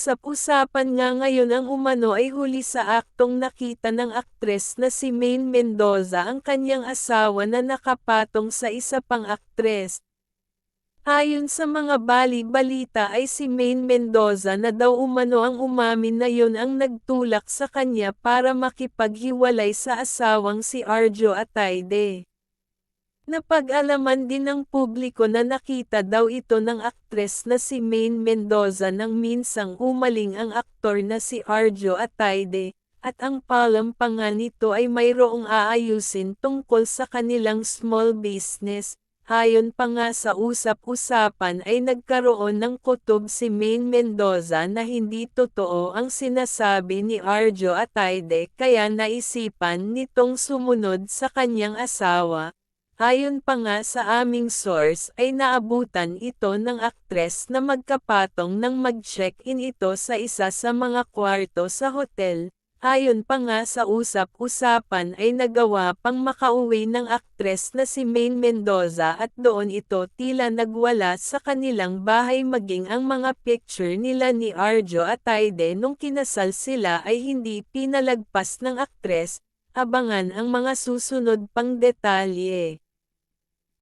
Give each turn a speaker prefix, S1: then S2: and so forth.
S1: Usap-usapan nga ngayon ang umano ay huli sa aktong nakita ng aktres na si Maine Mendoza ang kanyang asawa na nakapatong sa isa pang aktres. Ayon sa mga bali-balita ay si Maine Mendoza na daw umano ang umamin na yon ang nagtulak sa kanya para makipaghiwalay sa asawang si Arjo Atayde. Napag-alaman din ng publiko na nakita daw ito ng aktres na si Maine Mendoza nang minsang umaling ang aktor na si Arjo Atayde, at ang palampangan nito ay mayroong aayusin tungkol sa kanilang small business. Ayon pa nga sa usap-usapan ay nagkaroon ng kutob si Maine Mendoza na hindi totoo ang sinasabi ni Arjo Atayde kaya naisipan nitong sumunod sa kanyang asawa. Ayon pa nga sa aming source ay naabutan ito ng aktres na magkapatong nang mag-check-in ito sa isa sa mga kwarto sa hotel. Ayon pa nga sa usap-usapan ay nagawa pang makauwi ng aktres na si Maine Mendoza at doon ito tila nagwala sa kanilang bahay maging ang mga picture nila ni Arjo Atayde nung kinasal sila ay hindi pinalagpas ng aktres, abangan ang mga susunod pang detalye.